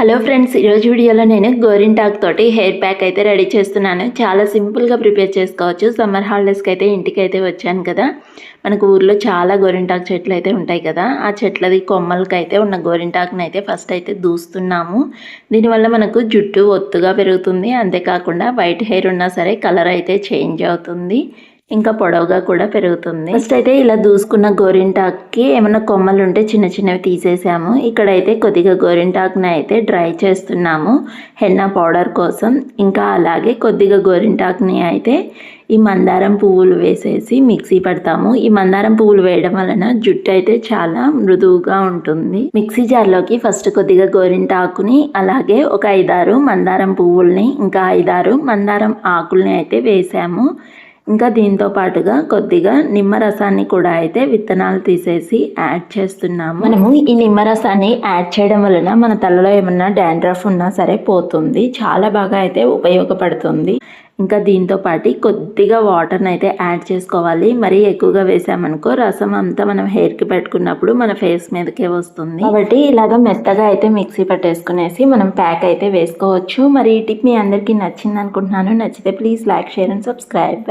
Hello friends ఈరోజు వీడియోలో నేను గోరింటాక్ తోటి హెయిర్ ప్యాక్ అయితే రెడీ చేస్తున్నాను. చాలా సింపుల్గా ప్రిపేర్ చేసుకోవచ్చు. సమ్మర్ హాలిడేస్కి అయితే ఇంటికి అయితే వచ్చాను కదా. మనకు ఊర్లో చాలా గోరింటాక్ చెట్లు అయితే ఉంటాయి కదా. ఆ చెట్లది కొమ్మలకి అయితే ఉన్న గోరింటాకుని అయితే ఫస్ట్ అయితే దూస్తున్నాము. దీనివల్ల మనకు జుట్టు ఒత్తుగా పెరుగుతుంది. అంతేకాకుండా వైట్ హెయిర్ ఉన్నా సరే కలర్ అయితే చేంజ్ అవుతుంది. ఇంకా పొడవుగా కూడా పెరుగుతుంది. ఫస్ట్ అయితే ఇలా దూసుకున్న గోరింటాక్కి ఏమైనా కొమ్మలు ఉంటే చిన్న చిన్నవి తీసేసాము. ఇక్కడైతే కొద్దిగా గోరింటాకుని అయితే డ్రై చేస్తున్నాము. హెన్నా పౌడర్ కోసం. ఇంకా అలాగే కొద్దిగా గోరింటాకుని అయితే ఈ మందారం పువ్వులు వేసేసి మిక్సీ పడతాము. ఈ మందారం పువ్వులు వేయడం వలన జుట్టు అయితే చాలా మృదువుగా ఉంటుంది. మిక్సీ జార్లోకి ఫస్ట్ కొద్దిగా గోరింటాకుని అలాగే ఒక ఐదారు మందారం పువ్వుల్ని ఇంకా ఐదారు మందారం ఆకుల్ని అయితే వేసాము. ఇంకా దీంతో పాటుగా కొద్దిగా నిమ్మరసాన్ని కూడా అయితే విత్తనాలు తీసేసి యాడ్ చేస్తున్నాము. మనము ఈ నిమ్మరసాన్ని యాడ్ చేయడం వలన మన తలలో ఏమన్నా డాండ్రఫ్ ఉన్నా సరే పోతుంది. చాలా బాగా అయితే ఉపయోగపడుతుంది. ఇంకా దీంతో పాటు కొద్దిగా వాటర్ని అయితే యాడ్ చేసుకోవాలి. మరీ ఎక్కువగా వేసామనుకో రసం అంతా మనం హెయిర్కి పెట్టుకున్నప్పుడు మన ఫేస్ మీదకే వస్తుంది. కాబట్టి ఇలాగ మెత్తగా అయితే మిక్సీ పట్టేసుకునేసి మనం ప్యాక్ అయితే వేసుకోవచ్చు. మరి ఈ టిప్ మీ అందరికీ నచ్చింది అనుకుంటున్నాను నచ్చితే please like share and subscribe.